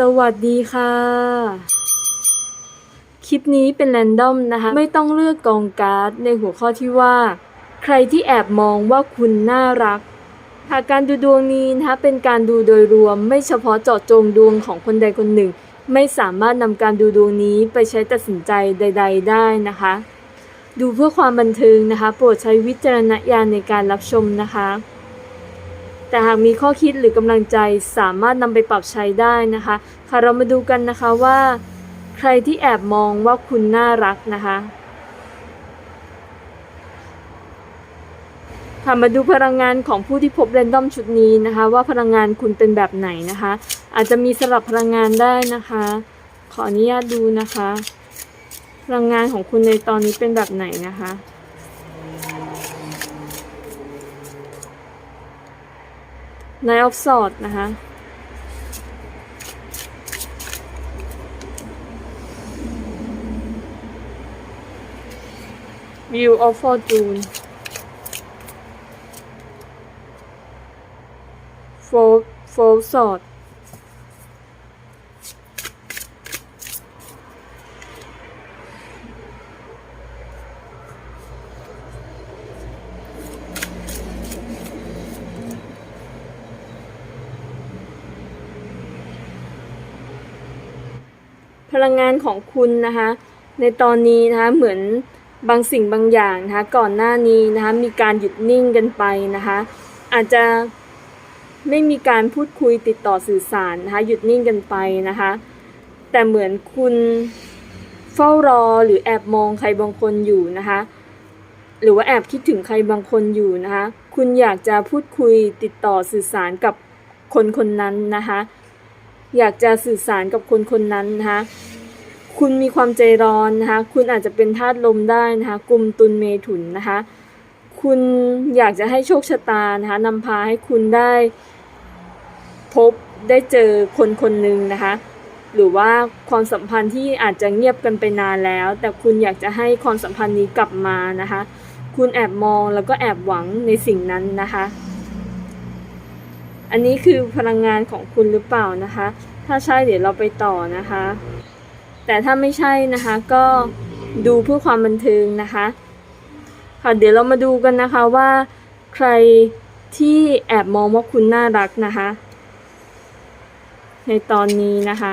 สวัสดีค่ะ คลิปนี้เป็นแรนดอมนะคะ ไม่ต้องเลือกกองการ์ดในหัวข้อที่ว่า ใครที่แอบมองว่าคุณน่ารักค่ะการดูดวงนี้นะคะเป็นการดูโดยรวม ไม่เฉพาะเจาะจงดวงของคนใดคนหนึ่ง ไม่สามารถนำการดูดวงนี้ไปใช้ตัดสินใจใด ๆ ได้นะคะ ดูเพื่อความบันเทิงนะคะ โปรดใช้วิจารณญาณในการรับชมนะคะ แต่หากมีข้อคิดหรือกำลังใจสามารถนำไปปรับใช้ได้นะคะ ค่ะเรามาดูกันนะคะว่า ใครที่แอบมองว่าคุณน่ารักนะคะค่ะมาดูพลังงานของผู้ที่พบแรนดอมชุดนี้นะคะ ว่าพลังงานคุณเป็นแบบไหนนะคะ อาจจะมีสลับพลังงานได้นะคะ ขออนุญาตดูนะคะ พลังงานของคุณในตอนนี้เป็นแบบไหนนะคะ นายออฟสอดนะคะวิวออฟฟอร์จูนโฟลโฟลสอด พลังงานของคุณนะคะ ในตอนนี้นะคะเหมือนบางสิ่งบางอย่างนะคะก่อนหน้านี้นะคะมีการหยุดนิ่งกันไปนะคะอาจจะไม่มีการพูดคุยติดต่อสื่อสารนะคะหยุดนิ่งกันไปนะคะแต่เหมือนคุณเฝ้ารอหรือแอบมองใครบางคนอยู่นะคะหรือว่าแอบคิดถึงใครบางคนอยู่นะคะคุณอยากจะพูดคุยติดต่อสื่อสารกับคนคนนั้นนะคะ อยากจะสื่อสารกับคนคนนั้นนะคะคุณมีความใจร้อนนะคะ คุณอาจจะเป็นธาตุลมได้นะคะกลุ่มตุลเมถุนนะคะ คุณอยากจะให้โชคชะตานะคะนำพาให้คุณได้พบได้เจอคนคนหนึ่งนะคะ หรือว่าความสัมพันธ์ที่อาจจะเงียบกันไปนานแล้ว แต่คุณอยากจะให้ความสัมพันธ์นี้กลับมานะคะ คุณแอบมองแล้วก็แอบหวังในสิ่งนั้นนะคะ อันนี้คือพลังงานของคุณหรือเปล่านะคะ ถ้าใช่เดี๋ยวเราไปต่อนะคะ แต่ถ้าไม่ใช่นะคะก็ดูเพื่อความบันเทิงนะคะ ค่ะเดี๋ยวเรามาดูกันนะคะว่า ใครที่แอบมองว่าคุณน่ารักนะคะ ในตอนนี้นะคะ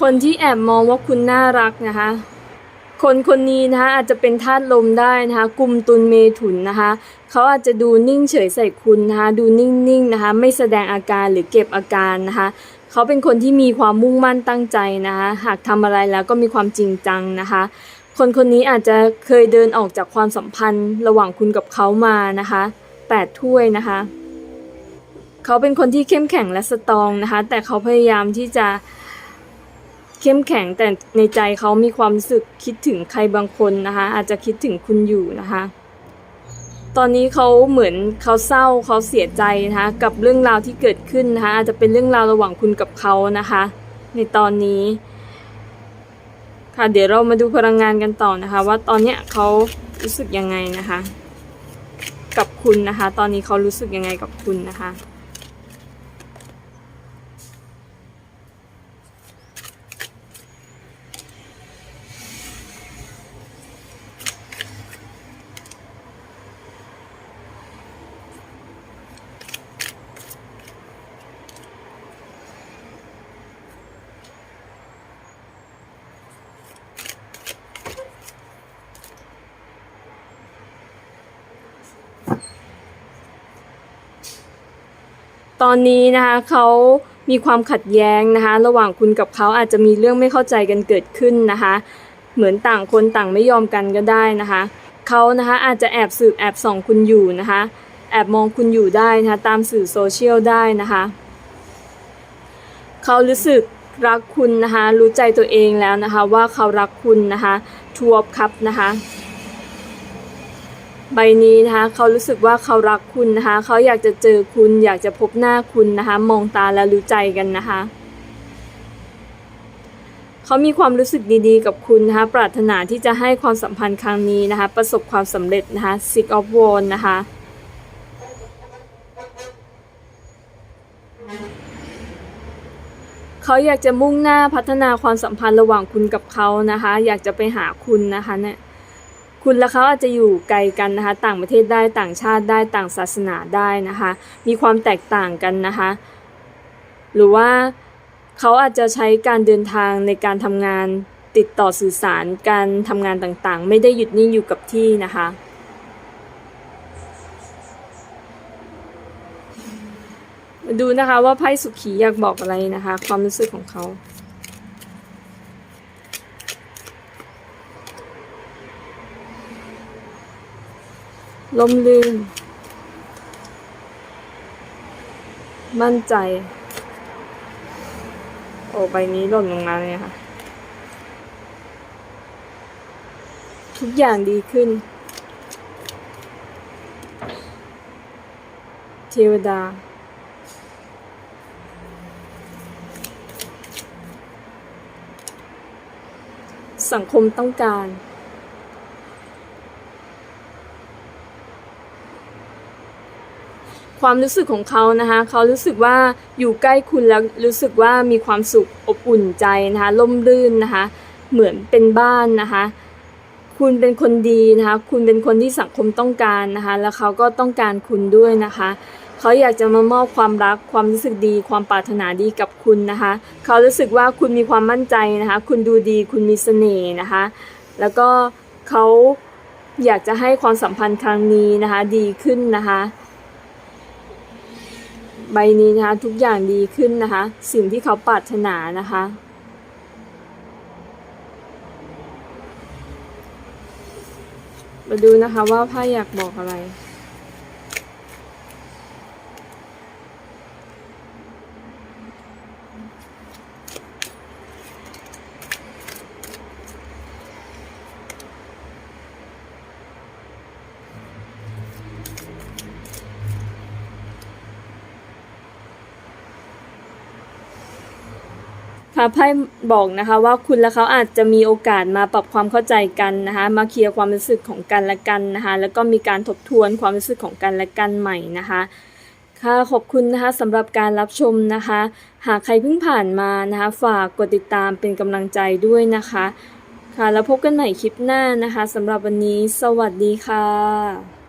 คนที่แอบมองว่าคุณน่ารักนะคะ คนคนนี้นะคะอาจจะเป็นธาตุลมได้นะคะกลุ่มตุลเมถุนนะคะเขาอาจจะดูนิ่งเฉยใส่คุณนะคะดูนิ่งๆนะคะไม่แสดงอาการหรือเก็บอาการนะคะเขาเป็นคนที่มีความมุ่งมั่นตั้งใจนะคะหากทำอะไรแล้วก็มีความจริงจังนะคะคนคนนี้อาจจะเคยเดินออกจากความสัมพันธ์ระหว่างคุณกับเขามานะคะแปดถ้วยนะคะ เขาเป็นคนที่เข้มแข็งและสตรองนะคะ แต่เขาพยายามที่จะ เข้มแข็งแต่ในใจเขามีความรู้สึกคิดถึงใครบางคนนะคะ อาจจะคิดถึงคุณอยู่นะคะ ตอนนี้เขาเหมือนเขาเศร้าเขาเสียใจนะคะ กับเรื่องราวที่เกิดขึ้นนะคะอาจจะเป็นเรื่องราวระหว่างคุณกับเขานะคะ ในตอนนี้ ค่ะเดี๋ยวเรามาดูพลังงานกันต่อนะคะ ว่าตอนเนี้ยเขารู้สึกยังไงนะคะ กับคุณนะคะ ตอนนี้เขารู้สึกยังไงกับคุณนะคะ ตอนนี้นะคะเขามีความขัดแย้งนะคะ ระหว่างคุณกับเขาอาจจะมีเรื่องไม่เข้าใจกันเกิดขึ้นนะคะ เหมือนต่างคนต่างไม่ยอมกันก็ได้นะคะเขานะคะอาจจะแอบสืบแอบส่องคุณอยู่นะคะ แอบมองคุณอยู่ได้นะะตามสื่อโซเชียลได้นะคะเขารู้สึกรักคุณนะคะ รู้ใจตัวเองแล้วนะคะ ว่าเขารักคุณนะคะทวบครับนะคะ ใบนี้นะคะเขารู้สึกว่าเขารักคุณนะคะเขาอยากจะเจอคุณอยากจะพบหน้าคุณนะคะ มองตาแล้วรู้ใจกันนะคะเขามีความรู้สึกดีๆ กับคุณนะคะ ปรารถนาที่จะให้ความสัมพันธ์ครั้งนี้นะคะ ประสบความสำเร็จนะคะ Six of Wands นะคะเขาอยากจะมุ่งหน้าพัฒนาความสัมพันธ์ระหว่างคุณกับเขานะคะ อยากจะไปหาคุณนะคะเนี่ย คุณและเขาอาจจะอยู่ไกลกันนะคะ ต่างประเทศได้ต่างชาติได้ต่างศาสนาได้นะคะ มีความแตกต่างกันนะคะ หรือว่าเขาอาจจะใช้การเดินทางในการทำงานติดต่อสื่อสารการทำงานต่างๆ ไม่ได้หยุดนิ่งอยู่กับที่นะคะมาดูนะคะว่าไพ่สุขีอยากบอกอะไรนะคะ ความรู้สึกของเขา ลมลื่น มั่นใจ โอ้ใบนี้หล่นลงมาเลยค่ะ ทุกอย่างดีขึ้น เทวดา สังคมต้องการ ความรู้สึกของเขานะคะ เขารู้สึกว่าอยู่ใกล้คุณแล้วรู้สึกว่ามีความสุขอบอุ่นใจนะคะร่มรื่นนะคะ เหมือนเป็นบ้านนะคะ คุณเป็นคนดีนะคะ คุณเป็นคนที่สังคมต้องการนะคะ แล้วเขาก็ต้องการคุณด้วยนะคะ เขาอยากจะมามอบความรัก ความรู้สึกดี ความปรารถนาดีกับคุณนะคะ เขารู้สึกว่าคุณมีความมั่นใจนะคะ คุณดูดี คุณมีเสน่ห์นะคะ แล้วก็เขาอยากจะให้ความสัมพันธ์ครั้งนี้นะคะ ดีขึ้นนะคะ ใบนี้นะคะทุกอย่างดีขึ้นนะคะ สิ่งที่เขาปรารถนานะคะ มาดูนะคะว่าไพ่อยากบอกอะไร ค่ะไพ่บอกนะคะว่าคุณและเขาอาจจะมีโอกาสมาปรับความเข้าใจกันนะคะมาเคลียร์ความรู้สึกของกันและกันนะคะแล้วก็มีการทบทวนความรู้สึกของกันและกันใหม่นะคะค่ะขอบคุณนะคะสำหรับการรับชมนะคะ หากใครเพิ่งผ่านมานะคะ ฝากกดติดตามเป็นกำลังใจด้วยนะคะ ค่ะแล้วพบกันใหม่คลิปหน้านะคะสำหรับวันนี้ สวัสดีค่ะ